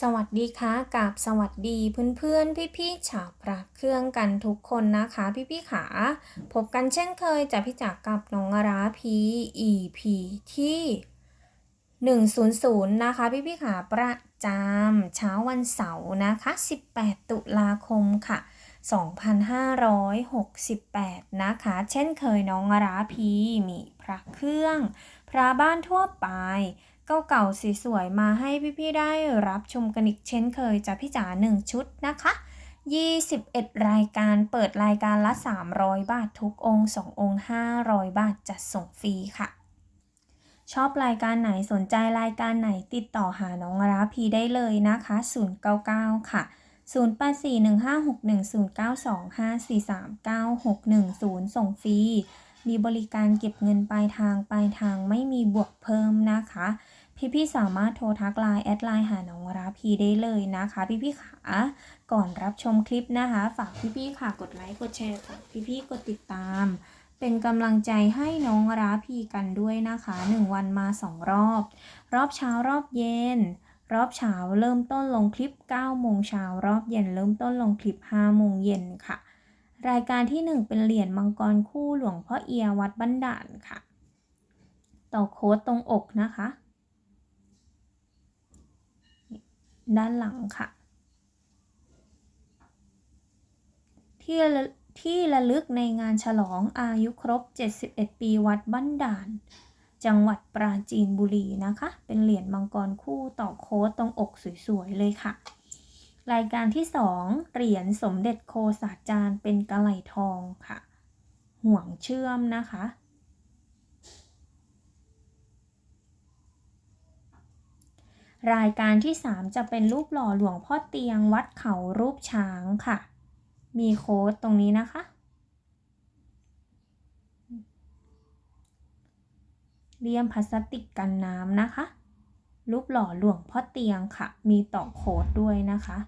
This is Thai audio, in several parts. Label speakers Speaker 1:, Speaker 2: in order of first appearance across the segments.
Speaker 1: สวัสดีค่ะกับสวัสดีเพื่อนๆ พี่ๆชาวพระเครื่องกันทุกคนนะคะ พี่ๆขาพบกันเช่นเคยจากพี่จักกับน้องราพี EP ที่ 100 นะคะ พี่ๆขาประจำเช้าวันเสาร์นะคะ 18 ตุลาคมค่ะ 2568 นะคะ เช่นเคยน้องราพีมีพระเครื่อง พระบ้านทั่วไป เก่าๆสวยๆมาให้พี่ๆได้รับชมกันอีกเช่นเคยจากพี่จ๋าหนึ่งชุดนะคะ 21 รายการเปิดรายการละ 300 บาททุกองค์ 2 องค์ 500 บาทจัดส่งฟรีค่ะ ชอบรายการไหนสนใจรายการไหนติดต่อหาน้องราพีได้เลยนะคะ 099 ค่ะ0841561092543961ส่งฟรี มีบริการเก็บเงินปลายทางปลายทางไม่มีบวกเพิ่มนะคะ พี่ๆสามารถโทรทักไลน์แอดไลน์หาน้องราพีได้เลยนะคะ พี่ๆขาก่อนรับชมคลิปนะคะ ฝากพี่ๆค่ะกดไลค์กดแชร์ฝากพี่ๆกดติดตาม เป็นกำลังใจให้น้องราพีกันด้วยนะคะ 1 วันมา2รอบ รอบเช้ารอบเย็น รอบเช้าเริ่มต้นลงคลิป9โมงเช้ารอบเย็นเริ่มต้นลงคลิป5โมงเย็นค่ะ รายการที่ 1 เป็นเหรียญมังกรคู่หลวงพ่อเอียวัดบ้านด่านค่ะ ต่อโค้ดตรงอกนะคะ ด้านหลังค่ะ ที่ที่ระลึกในงานฉลองอายุครบ 71 ปีวัดบ้านด่าน จังหวัดปราจีนบุรีนะคะ เป็นเหรียญมังกรคู่ต่อโค้ดตรงอกสวยๆเลยค่ะ รายการที่ 2 เหรียญสมเด็จโคสาจารย์เป็นกระไหลทองค่ะ ห่วงเชื่อมนะคะ รายการที่ 3 จะเป็นรูปหล่อหลวงพ่อเตียงวัดเขารูปช้างค่ะ มีโค้ดตรงนี้นะคะ เลี่ยมพลาสติกกันน้ำนะคะ รูปหล่อหลวงพ่อเตียงค่ะ มีต่อโค้ดด้วยนะคะ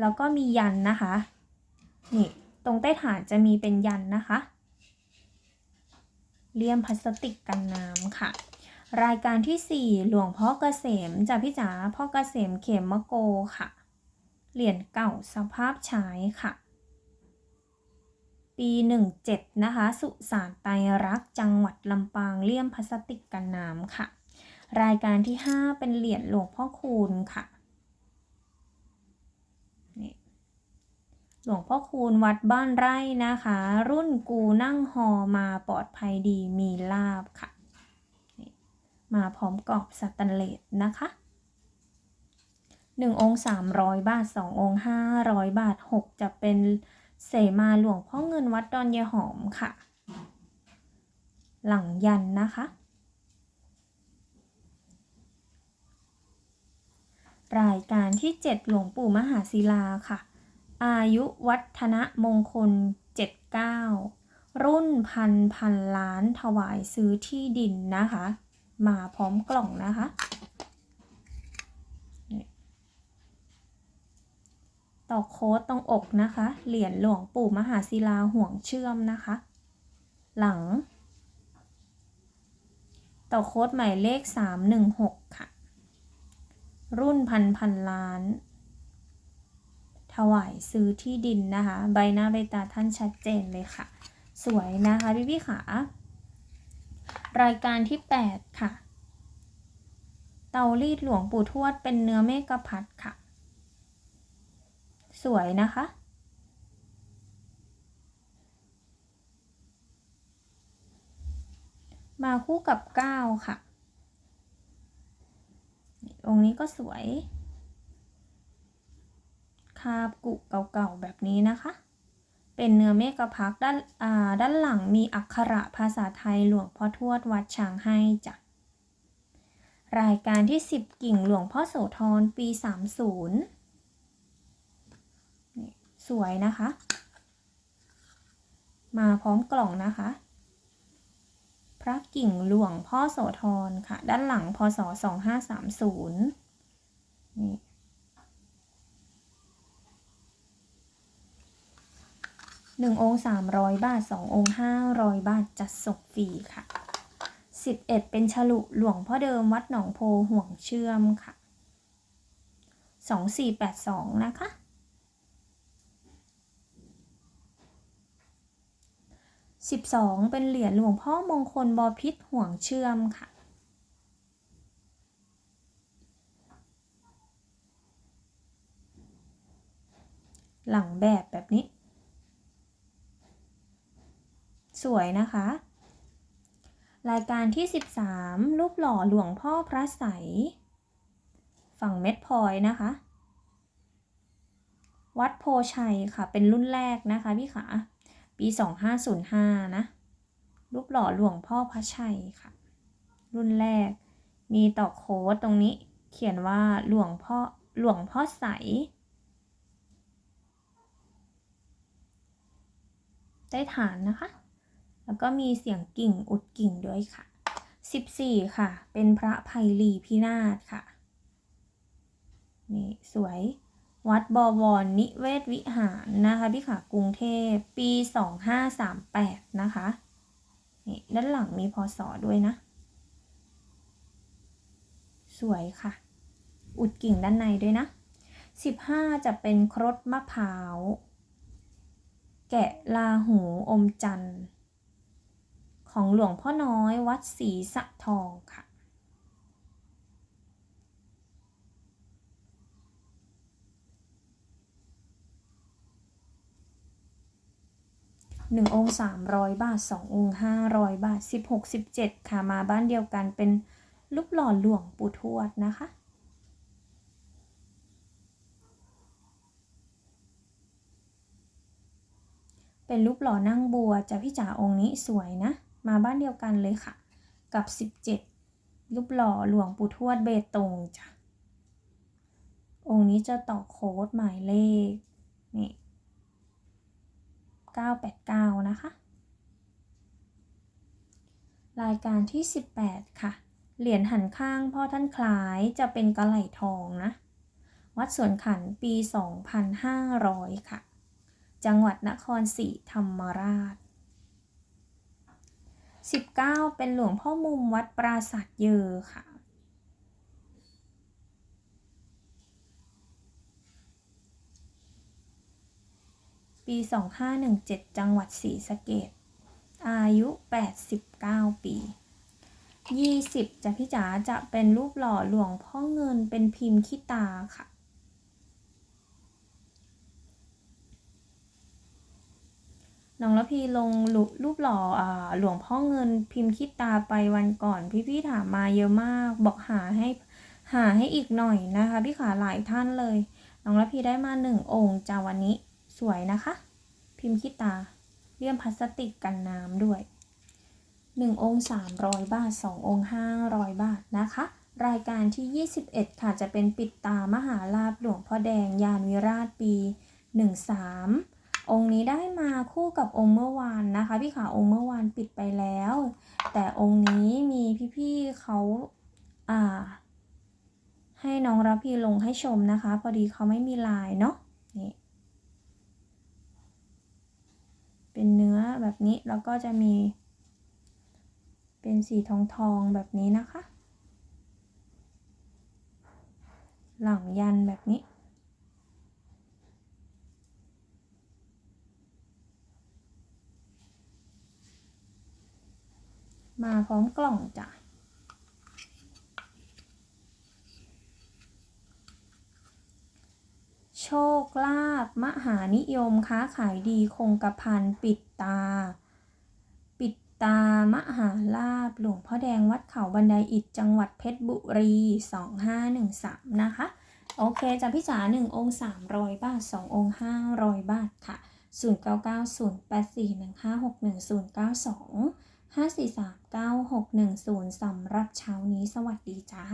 Speaker 1: แล้วก็มียันนะคะ นี่ ตรงใต้ฐานจะมีเป็นยันนะคะ เลี่ยมพลาสติกกันน้ำค่ะ รายการที่ 4 หลวงพ่อเกษมจากพี่จ๋าพ่อเกษมเขมมะโกค่ะ เหรียญเก่าสภาพใช้ค่ะ ปี 17 นะคะ สุสานไตรักษ์จังหวัดลำปางเลี่ยมพลาสติกกันน้ำค่ะ รายการที่ 5 เป็นเหรียญหลวงพ่อคูณค่ะ หลวงพ่อคูณวัดบ้านไร่นะคะ รุ่นกูนั่งหอมาปลอดภัยดีมีลาบค่ะ มาพร้อมกรอบสแตนเลสนะคะ1องค์300 บาท 2 องค์ 500 บาท 6 จะเป็นเสมาหลวงพ่อเงินวัดดอนยายหอมค่ะ หลังยันนะคะ รายการที่ 7 หลวงปู่มหาศิลาค่ะ อายุวัฒนมงคล 79 รุ่นพันพันล้านถวายซื้อที่ดินนะคะ มาพร้อมกล่องนะคะ ต่อโค้ดตรงอกนะคะ เหรียญหลวงปู่มหาศิลาห่วงเชื่อมนะคะ หลัง ต่อโค้ดหมายเลข 316 ค่ะ รุ่นพันพันล้าน ถวายซื้อที่ดินนะคะ ใบหน้าใบตาท่านชัดเจนเลยค่ะ สวยนะคะพี่พี่ขารายการที่ 8 ค่ะ เตารีดหลวงปู่ทวดเป็นเนื้อเมกะพัดค่ะ สวยนะคะ มาคู่กับ 9 ค่ะองค์นี้ก็สวย คาบกุเก่าๆแบบนี้นะคะ เป็นเนื้อเมฆพักด้านาด้านหลังมีอักขระภาษาไทยหลวงพ่อทวดวัดช้างให้จ้ะรายการที่ 10 กิ่งหลวงพ่อโสธรปี 30นี่สวยนะคะ มาพร้อมกล่องนะคะ พระกิ่งหลวงพ่อโสธรค่ะ ด้านหลังพศ 2530นี่ หนึ่งองค์สามร้อยบาทสององค์ห้าร้อยบาท จัดส่งฟรีค่ะ 11 เป็นฉลุหลวงพ่อเดิมวัดหนองโพห่วงเชื่อมค่ะ 2482 นะคะ 12 เป็นเหรียญหลวงพ่อมงคลบอพิษห่วงเชื่อมค่ะหลังแบบแบบนี้ สวยนะคะ รายการที่ 13 รูปหล่อหลวงพ่อพระใส ฝั่งเม็ดพลอยนะคะ วัดโพชัยค่ะ เป็นรุ่นแรกนะคะพี่ขา ปี 2505 นะ รูปหล่อหลวงพ่อพระชัยค่ะ รุ่นแรก มีต่อโค้ดตรงนี้ เขียนว่าหลวงพ่อหลวงพ่อใสได้ฐานนะคะ แล้วก็มีเสียงกิ่งอุดกิ่งด้วยค่ะ 14 ค่ะ เป็นพระไพลีพินาศค่ะ นี่สวย วัดบวรนิเวศวิหารนะคะพี่ขากรุงเทพปี 2538 นะคะนี่ด้านหลังมีพศด้วยนะ สวยค่ะ อุดกิ่งด้านในด้วยนะ 15 จะเป็นครดมะพร้าว แกะลาหูอมจันทร์ ของหลวงพ่อน้อยวัดศรีสะทองค่ะหนึ่งองค์สามร้อยบาทสององค์ห้าร้อยบาทสิบหกสิบเจ็ดค่ะมาบ้านเดียวกันเป็นรูปหล่อหลวงปู่ทวดนะคะเป็นรูปหล่อนั่งบัวจ้ะพี่จ๋าองค์นี้สวยนะ มาบ้านเดียวกันเลยค่ะ กับสิบเจ็ดรูปหล่อหลวงปู่ทวดเบตงจ้ะ องค์นี้จะต่อโค้ดหมายเลข นี่ 989 นะคะ รายการที่ 18 ค่ะ เหรียญหันข้างพ่อท่านคล้ายจะเป็นกระไหลทองนะ วัดสวนขันปี 2500 ค่ะ จังหวัดนครศรีธรรมราช 19 เป็นหลวงพ่อมุมวัดปราสาทเยอค่ะ ปี 2517 จังหวัดศรีสะเกดอายุ 89 ปี 20จะพี่จ๋าจะเป็นรูปหล่อหลวงพ่อเงินเป็นพิมพ์ขี้ตาค่ะ น้องละพีลงรูรูปหล่ออหลวงพ่อเงินพิมพ์ขี้ตาไปวันก่อน พี่ๆถามมาเยอะมาก บอกหาให้หาให้อีกหน่อยนะคะ พี่ขาหลายท่านเลย น้องละพีได้มาหนึ่งองค์จาวันนี้สวยนะคะ พิมพ์ขี้ตาเลี่ยมพลาสติกกันน้ำด้วย1องค์300บาท2องค์500บาทนะคะ รายการที่ 21 ค่ะจะเป็นปิดตามหาลาบหลวงพ่อแดงยานวิราชปี 13 องค์นี้ได้มาคู่กับองค์เมื่อวานนะคะ พี่ขาองค์เมื่อวานปิดไปแล้ว แต่องค์นี้มีพี่ๆเขาอ่า ให้น้องรับพี่ลงให้ชมนะคะ พอดีเขาไม่มีลายเนาะนี่เป็นเนื้อแบบนี้แล้วก็จะมี เป็นสีทองทองแบบนี้นะคะ หลังยันแบบนี้ มาพร้อมกล่องจ้ะโชคลาภมหานิยมค้าขายดีคงกระพันปิดตา ปิดตามหาลาบหลวงพ่อแดงวัดเขาบันไดอิฐจังหวัดเพชรบุรี 2513 นะคะ โอเคจะพี่จ๋า1องค์ 300 บาท 2 องค์ 500 บาทค่ะ 090841561092 5439610สำหรับเช้านี้สวัสดีจ้า